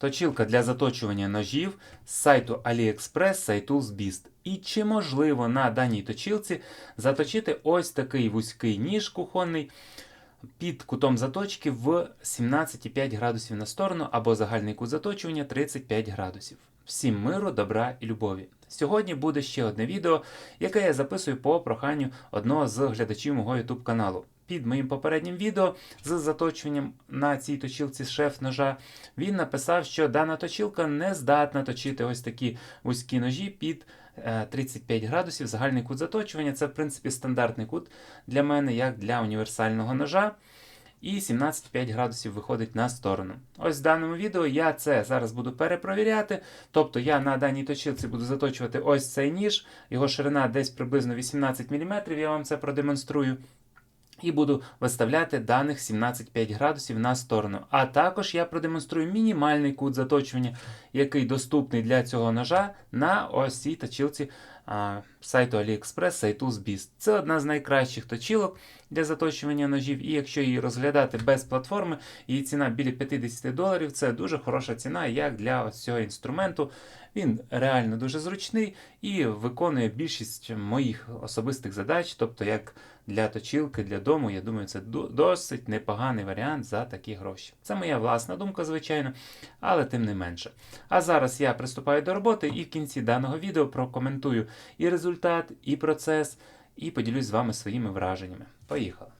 Точилка для заточування ножів з сайту AliExpress SiteTools І чи можливо на даній точилці заточити ось такий вузький ніж кухонний під кутом заточки в 17,5 градусів на сторону або загальний кут заточування 35 градусів. Всім миру, добра і любові. Сьогодні буде ще одне відео, яке я записую по проханню одного з глядачів мого YouTube каналу. Під моїм попереднім відео з заточуванням на цій точилці шеф ножа він написав, що дана точилка не здатна точити ось такі вузькі ножі під е, 35 градусів. Загальний кут заточування це, в принципі, стандартний кут для мене, як для універсального ножа. І 17,5 градусів виходить на сторону. Ось в даному відео я це зараз буду перепровіряти. Тобто я на даній точилці буду заточувати ось цей ніж, його ширина десь приблизно 18 мм, я вам це продемонструю. І буду виставляти даних 17,5 градусів на сторону. А також я продемонструю мінімальний кут заточування, який доступний для цього ножа на ось цій точилці а, сайту AliExpress, сайту Beast. Це одна з найкращих точилок для заточування ножів. І якщо її розглядати без платформи, її ціна біля 50 доларів. Це дуже хороша ціна, як для ось цього інструменту. Він реально дуже зручний і виконує більшість моїх особистих задач, тобто як для точилки, для дому, я думаю, це досить непоганий варіант за такі гроші. Це моя власна думка, звичайно, але тим не менше. А зараз я приступаю до роботи і в кінці даного відео прокоментую і результат, і процес, і поділюсь з вами своїми враженнями. Поїхали!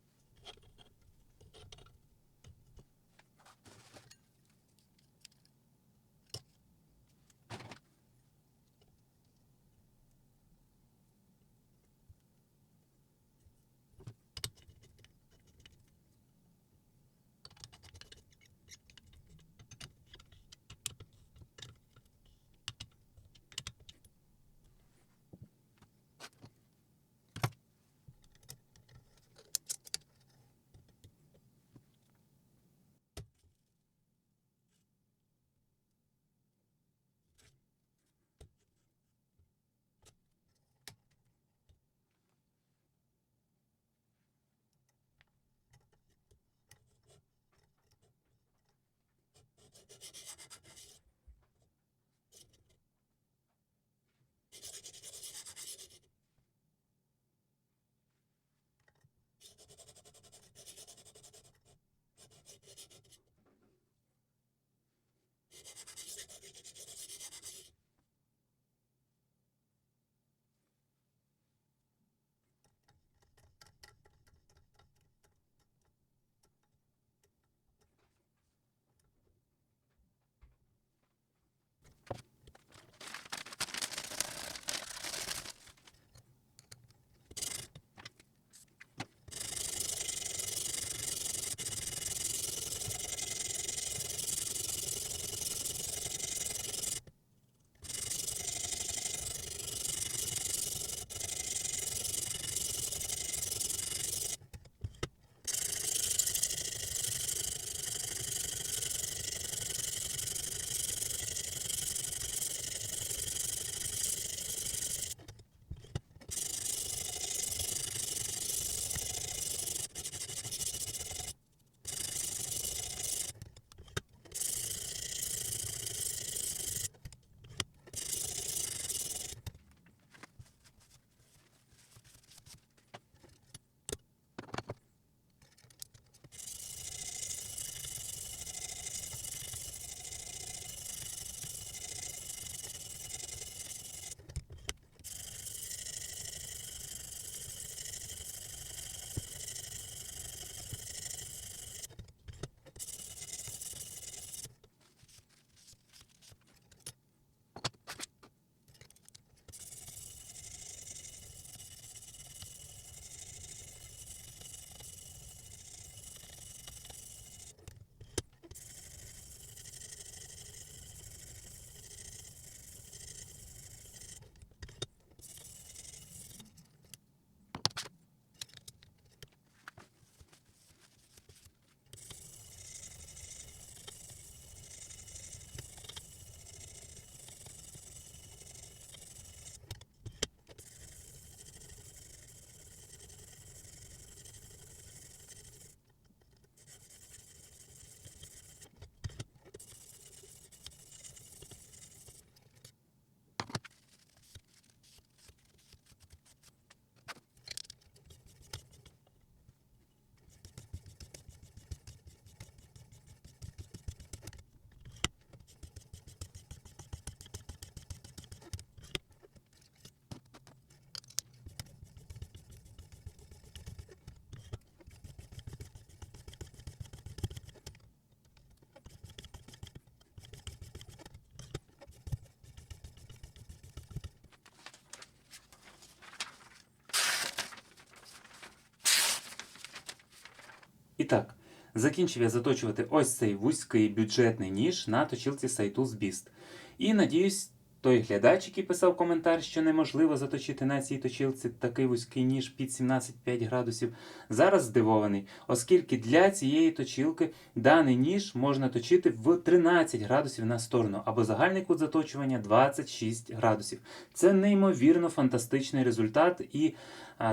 Так, закінчив я заточувати ось цей вузький бюджетний ніж на точилці сайту Збіст. І надіюсь, той глядач, який писав коментар, що неможливо заточити на цій точилці такий вузький ніж під 17,5 градусів, зараз здивований, оскільки для цієї точилки даний ніж можна точити в 13 градусів на сторону, або загальний кут заточування 26 градусів. Це неймовірно фантастичний результат, і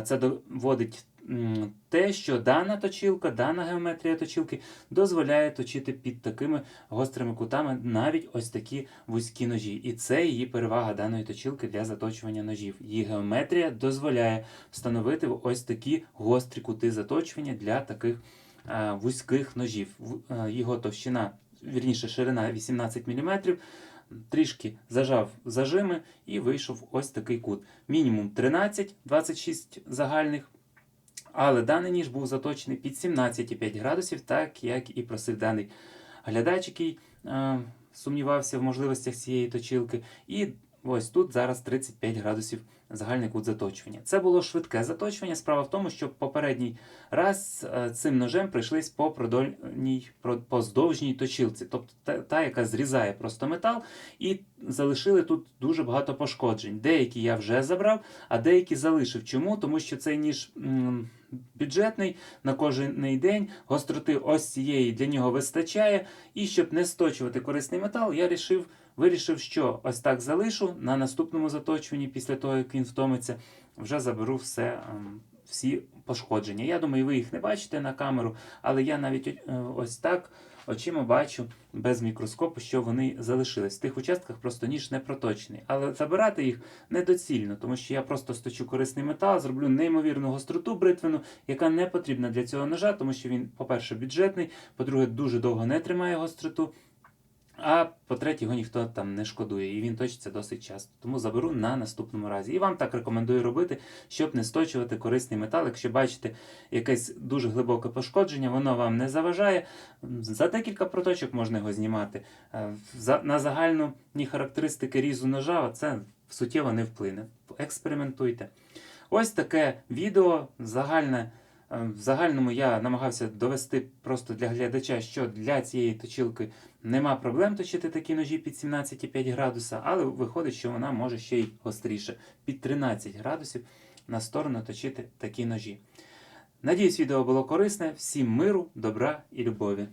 це доводить те, що дана точилка, дана геометрія точилки дозволяє точити під такими гострими кутами навіть ось такі вузькі ножі. І це її перевага даної точилки для заточування ножів. Її геометрія дозволяє встановити ось такі гострі кути заточування для таких е, вузьких ножів. В- е, Його товщина, вірніше, ширина 18 мм. Трішки зажав зажими і вийшов ось такий кут. Мінімум 13, 26 загальних. Але даний ніж був заточений під 17,5 градусів, так як і просив даний глядач, який е, сумнівався в можливостях цієї точилки. І ось тут зараз 35 градусів загальний кут заточування. Це було швидке заточування. Справа в тому, що попередній раз е, цим ножем прийшлись по продольній, про- поздовжній точилці, тобто та, яка зрізає просто метал, і залишили тут дуже багато пошкоджень. Деякі я вже забрав, а деякі залишив. Чому? Тому що цей ніж бюджетний на кожен день, гостроти ось цієї для нього вистачає. І щоб не сточувати корисний метал, я рішив, вирішив, що ось так залишу на наступному заточуванні, після того, як він втомиться, вже заберу все. ем, Всі пошкодження. Я думаю, ви їх не бачите на камеру, але я навіть е, ось так очима бачу без мікроскопу, що вони залишились. В тих участках просто ніж не проточений. Але забирати їх недоцільно, тому що я просто сточу корисний метал, зроблю неймовірну гостроту бритвену, яка не потрібна для цього ножа, тому що він, по-перше, бюджетний, по-друге, дуже довго не тримає гостроту. А по-третє, його ніхто там не шкодує, і він точиться досить часто. Тому заберу на наступному разі. І вам так рекомендую робити, щоб не сточувати корисний метал. Якщо бачите якесь дуже глибоке пошкодження, воно вам не заважає. За декілька проточок можна його знімати. Е, На загальні характеристики різу ножа це суттєво не вплине. Експериментуйте. Ось таке відео загальне. Е, В загальному я намагався довести просто для глядача, що для цієї точилки нема проблем точити такі ножі під 17,5 градуса, але виходить, що вона може ще й гостріше, під 13 градусів на сторону точити такі ножі. Надіюсь, відео було корисне. Всім миру, добра і любові.